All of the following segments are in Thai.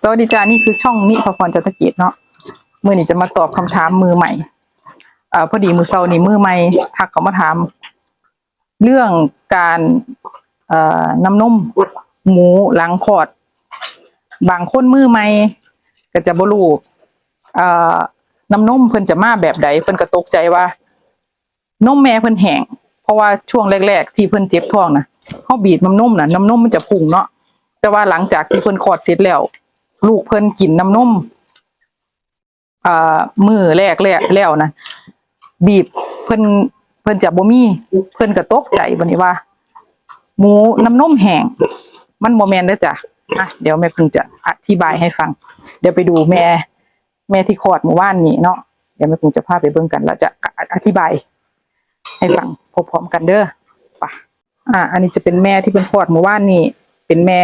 สวัสดีจ้านี่คือช่องนิพพรจัตกิจเนาะมือนี้จะมาตอบคำถามมือใหม่เอ่อพอดีมือเซานี่มือใหม่ทักเขามาถาม เรื่องการเอ่อนำนมหมูหลังคอด บางคนมือใหม่ก็จะบรู้เอ่อน้ำนมเพิ่นจะมาแบบใดเพิ่นก็ตกใจว่านมแม่เพิ่นแห้งเพราะว่าช่วงแรก ๆ ที่เพิ่นเจ็บท้องนะเฮาบีบน้ำนมน่ะน้ำนมมันจะพุ่งเนาะ แต่ว่าหลังจากที่เพิ่นคลอดเสร็จแล้ว ลูกเพิ่นกินน้ำนมอ่ามือแรกแรกแล้วนะบีบเพิ่นเพิ่นจะบ่มีเพิ่นก็ตกใจบัดนี้ว่า หมูน้ำนมแห้งมันบ่แม่นเด้อจ้ะอะเดี๋ยวแม่พิ่งจะอธิบายให้ฟัง เดี๋ยวไปดูแม่ แม่ที่คลอดเมื่อวานนี้เนาะเดี๋ยวแม่พิ่งจะพาไปเบิ่งกันแล้วจะอธิบาย ให้ฟังพร้อมๆกันเด้อไป่ะอ่าอันนี้จะเป็นแม่ที่เพิ่นคลอดเมื่อวานนี้ เป็นแม่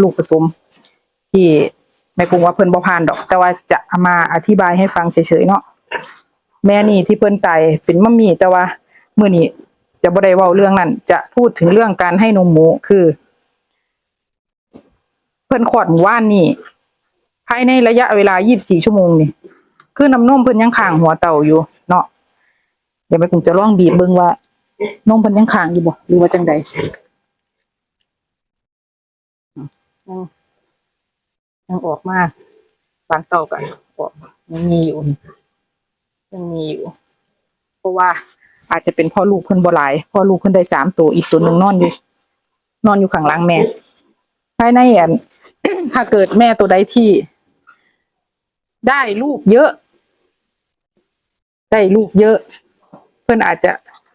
ลูกผสม ที่แม่กุ้งว่าเพิ่นบ่ผ่านดอก แต่ว่าจะเอามาอธิบายให้ฟังเฉยๆเนาะแม่นี่ที่เพิ่นตายเป็นมัมมี่แต่ว่ามื้อนี้จะบ่ได้เว้าเรื่องนั้น จะพูดถึงเรื่องการให้นมหมูคือ เพิ่นคลอดเมื่อวานนี้ภายในระยะเวลา 24 ชั่วโมงนี่คือน้ำนมเพิ่นยังค้างหัวเต่าอยู่ เนาะเดี๋ยวแม่กุ้งจะลองบีบเบิ่งว่านมเพิ่นยังค้างอยู่บ่หรือว่าจังใด ยังยังออกมาบางเต่ากันออกยังมีอยู่ยังมีอยู่ เพราะว่าอาจจะเป็นพ่อลูกเพิ่นบ่หลายพ่อลูกเพิ่นได้สามตัวอีกตัวหนึ่งนอนอยู่ นอนอยู่ข้างหลังแม่ภายในอันถ้าเกิดแม่ตัวใดที่ ได้ลูกเยอะ ได้ลูกเยอะ เพิ่นอาจจะ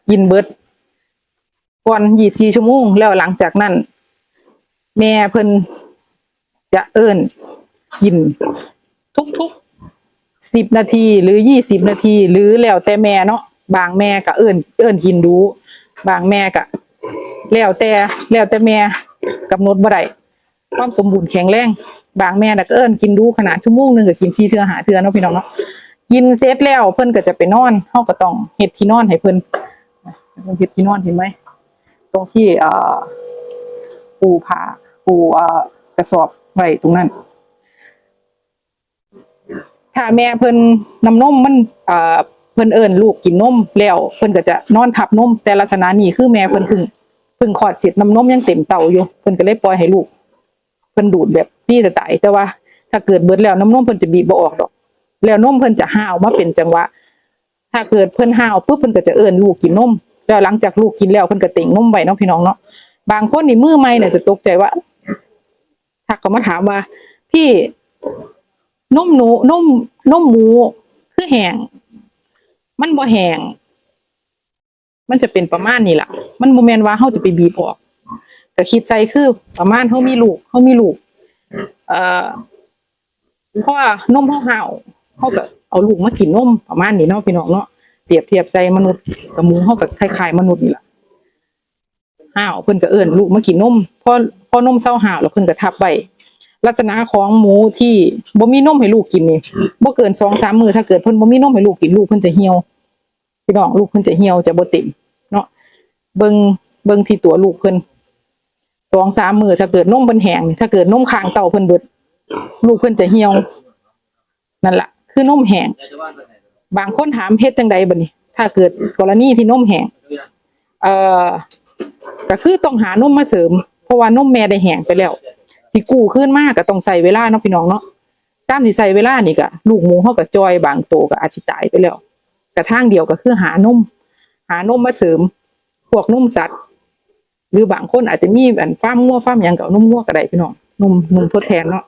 กินเบิดก่อนยีบสี่ชั่วโมงแล้วหลังจากนั้น แม่เพิ่นจะเอิ้นกิน ทุกๆสิบนาทีหรือยี่สิบนาที หรือแล้วแต่แม่เนาะบางแม่ก็เอิ้นเอิ้นกินดูบางแม่ก็แล้วแต่แล้วแต่แม่กำหนดบ่ได้ความสมบูรณ์แข็งแรงบางแม่น่ะก็เอิ้นกินดูขนาดชั่วโมงหนึ่งก็กินสี่เทื่อหาเทื่อเนาะพี่น้องเนาะกินเสร็จแล้วเพิ่นก็จะไปนอนเฮาก็ต้องเฮ็ดที่นอนให้เพิ่นเพิ่นเฮ็ดที่นอนเห็นไหมตรงที่เอ่อปูผ้า ปูอ่อกระสอบไว้ตรงนั้น ถ้าแม่เพิ่นน้ำนมมันเอ่อเพิ่นเอิ้นลูกกินนมแล้ว เพิ่นก็จะนอนทับนม แต่ลักษณะนี้คือแม่เพิ่นพึ่งพึ่งคลอดเสร็จน้ำนมยังเต็มเต้าอยู่เพิ่นก็เลยปล่อยให้ลูกเพิ่นดูดแบบพี่จะตายแต่ว่า ถ้าเกิดเบิดแล้วน้ำนมเพิ่นจะบีบบ่ออกดอก แล้วนมเพิ่นจะห้าวมาเป็นจังหวะ ถ้าเกิดเพิ่นห้าวปุ๊บเพิ่นก็จะเอิ้นลูกกินนมแล้วหลังจากลูกกินแล้วเพิ่นก็เต่งนมไว้เนาะพี่น้องเนาะบางคนนี่มือใหม่เนี่ยจะตกใจว่า ถ้าเขามาถามว่า พี่นมหนูนมนมหมู คือแหงมันบ่แหงมันจะเป็นประมาณนี้แหละมันบ่แม่นว่าเฮาจะไปบีบออกก็คิดใจคือประมาณเฮามีลูกเฮามีลูก เอ่อเพราะว่านมเฮาเห่าเฮาก็เอาลูกมากินนมประมาณนี้เนาะพี่น้องเนาะเปรียบเทียบใส่มนุษย์กับหมูเฮาก็คล้ายๆมนุษย์นี่แหละห่าวเพิ่อนก็เอิ้นลูกมากินนมพอ พอนมเศร้าห่าวแล้วเพิ่นก็ทับไว้ลักษณะของหมูที่บ่มีนมให้ลูกกินนี่บ่เกินสองสามมื้อถ้าเกิดเพิ่นบ่มีนมให้ลูกกินลูกเพิ่นจะเหี่ยวพี่น้องลูกเพิ่นจะเหี่ยวจะบ่เต็มเนาะเบิ่งเบิ่งที่ตัวลูกเพิ่นสองสามมื้อถ้าเกิดนมเพิ่นแห้งนี่ถ้าเกิดนมค้างเต้าเพิ่นเบิด ลูกเพิ่นจะเหี่ยวนั่นล่ะ คือนมแห้งบางคนถามเฮ็ดจังใดบัดนี้ถ้าเกิดกรณีที่นมแห้งเอ่อก็คือต้องหานมมาเสริม เพราะว่านมแม่ได้แห้งไปแล้วสิกู้ขึ้นมากก็ต้องใส่เวลาเนาะพี่น้องเนาะตามที่ใส่เวลานี่ก็ลูกหมูเขาก็จอยบางโตวก็อาจสิตายไปแล้วกระทั่งเดียวก็คือหานมหานมมาเสริม พวกนมสัตว์ หรือบางคนอาจจะมีอันฟ้ามงัวฟ้ามยังก็เอานมงัวก็ได้พี่น้องนมนมทดแทนเนาะ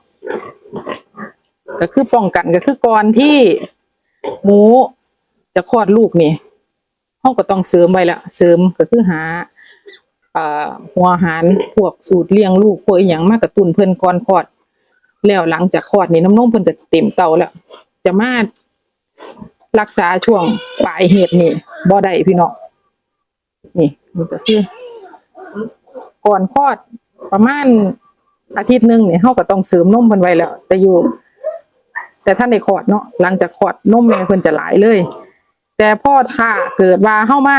ก็คือป้องกันก็คือก่อนที่หมูจะคลอดลูกนี่เขาก็ต้องเสริมไว้ละเสริมก็คือหา หัวหารพวกสูตรเลี้ยงลูกพวกอหย่างมากกระตุ้นเพิ่นก่อนคลอด แล้วหลังจากคลอดนี่น้ำนมเพิ่นจะเต็มเตาแล้วจะมารักษาช่วงปลายเหตุนี่บ่ได้พี่น้องนี่มันก็คือก่อนคลอดประมาณอาทิตย์หนึ่งเนี่ยเฮาก็ต้องเสริมนมเพิ่นไว้แล้ว แต่อยู่ แต่ท่านได้คลอดเนาะหลังจากคลอดนมแม่เพิ่นจะหลายเลย แต่พ่อถ้าเกิดว่าเฮามา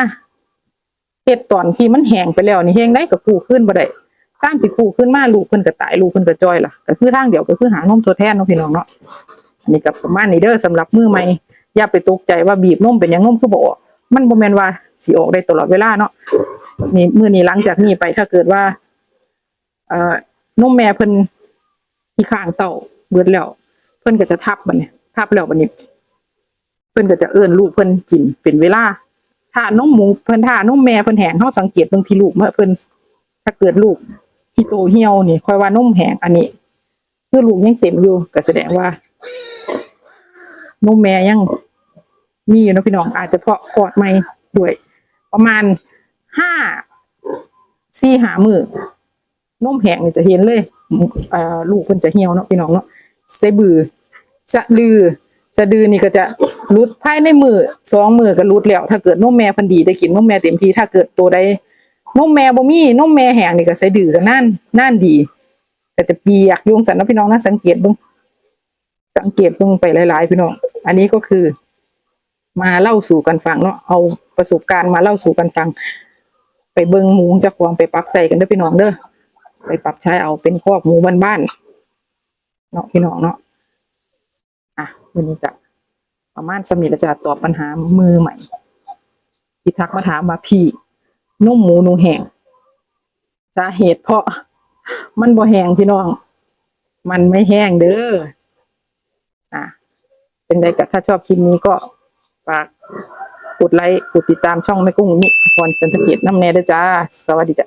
เฮ็ดตอนที่มันแห้งไปแล้วนี่แห้งได้ก็กูขึ้นบ่ได้สร้างสิคู่ขึ้นมาลูกเพิ่นก็ตายลูกเพิ่นก็จอยล่ะก็คือทางเดียวก็คือหานมตัวแทนเนาะพี่น้องเนาะอันนี้ก็ประมาณนี้เด้อสำหรับมือใหม่อย่าไปตกใจว่าบีบนมเป็นยังนมคือบ่ออกมันบ่แม่นว่าสิออกได้ตลอดเวลาเนาะนี่มื้อนี้หลังจากนี้ไปถ้าเกิดว่า เอ่อนมแม่เพิ่นที่ข้างเต้าเบิดแล้ว เพิ่นก็จะทับบัดนี้ทับแล้วบัดนี้ เพิ่นก็จะเอิ้อนลูกเพิ่นกินเป็นเวลา ถ้านมหมูเพิ่นถ้านมแม่เพิ่นแหงเฮาสังเกตเบิ่งที่ลูกเมื่อเพิ่นถ้าเกิดลูกที่โตเหี่ยวนี่ค่อยว่านมแหงอันนี้คือลูกยังเต็มอยู่ก็แสดงว่านมแม่ยังมีอยู่นะพี่น้องอาจจะเพาะกอดใหม่ด้วย ประมาณห้าสี่หามือนมแหงนี่จะเห็นเลยลูกเพิ่นจะเหี่ยวเนาะพี่น้องเนาะเซบือสะลือสะดือนี่ก็จะ รุดภายในมือสองมือก็รุดแล้ว ถ้าเกิดนมแม่พันดีได้กินนมแม่เต็มที่ถ้าเกิดตัวใดนมแม่บ่มีนมแม่แห้งนี่ก็ใสะดือก็นั่นนั่นดีก็จะเปียกยุงสันนะพี่น้องนะสังเกตบิ่งสังเกตบิ่งไปหลายๆพี่น้องอันนี้ก็คือ มาเล่าสู่กันฟังเนาะเอาประสบการณ์มาเล่าสู่กันฟัง ไปเบิงหมูจากควางไปปรับใส่กันเด้อพี่น้องเด้อไปปรับใช้เอาเป็นคอกหมูบ้านๆเนาะพี่น้องเนาะอะวันนี้จะ ประมาณสมิธจะตอบปัญหามือใหม่ที่ทักมาถามว่าพี่นุ่มหมูหนูแห้งสาเหตุเพราะมันบ่แห้งพี่น้อง มันไม่แห้งเด้ออะเป็นใดก็ถ้าชอบคลิปนี้ก็ฝากกดไลค์กดติดตามช่องแม่กุ้งนิพพรจันทเกียรติน้ำแน่ด้วยจ้า สวัสดีจ้ะ